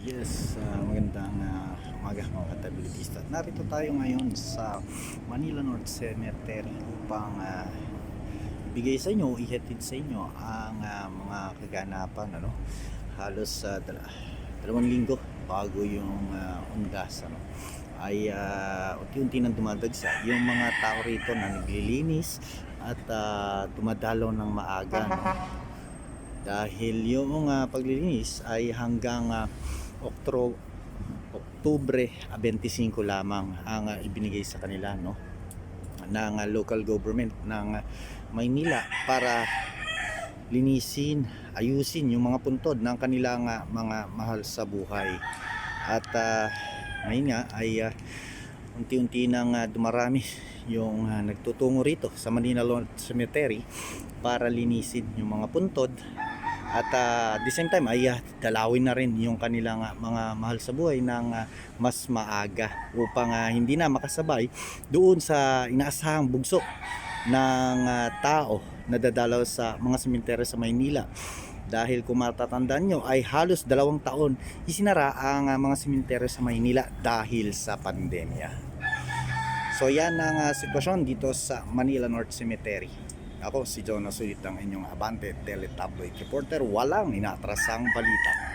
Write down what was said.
Yes, uh, magandang uh, umaga mga katabilitista. Narito tayo ngayon sa Manila North Cemetery upang uh, ibigay sa inyo, ihatid sa inyo ang uh, mga kaganapan. Ano? Halos uh, dala, dalawang linggo bago yung uh, undas ano? ay uh, unti-unti nang dumadagsa yung mga tao rito na naglilinis at uh, dumadalaw ng maaga. No? Dahil yung uh, paglilinis ay hanggang uh, Oktro, Oktubre 25 lamang ang uh, ibinigay sa kanila no ng uh, local government ng uh, Maynila para linisin, ayusin yung mga puntod ng kanilang uh, mga mahal sa buhay. At uh, ngayon nga ay uh, unti-unti nang uh, dumarami yung uh, nagtutungo rito sa Manila Lawn Cemetery para linisin yung mga puntod at uh, at the same time ay uh, dalawin na rin yung kanilang uh, mga mahal sa buhay ng uh, mas maaga upang uh, hindi na makasabay doon sa inaasahang bugso ng uh, tao na dadalaw sa mga sementeryo sa Maynila dahil kung matatandaan nyo ay halos dalawang taon isinara ang uh, mga sementeryo sa Maynila dahil sa pandemya. So yan ang uh, sitwasyon dito sa Manila North Cemetery. Ako si Jonas Ulit ang inyong Abante Teletabloid Reporter. Walang inatrasang balita.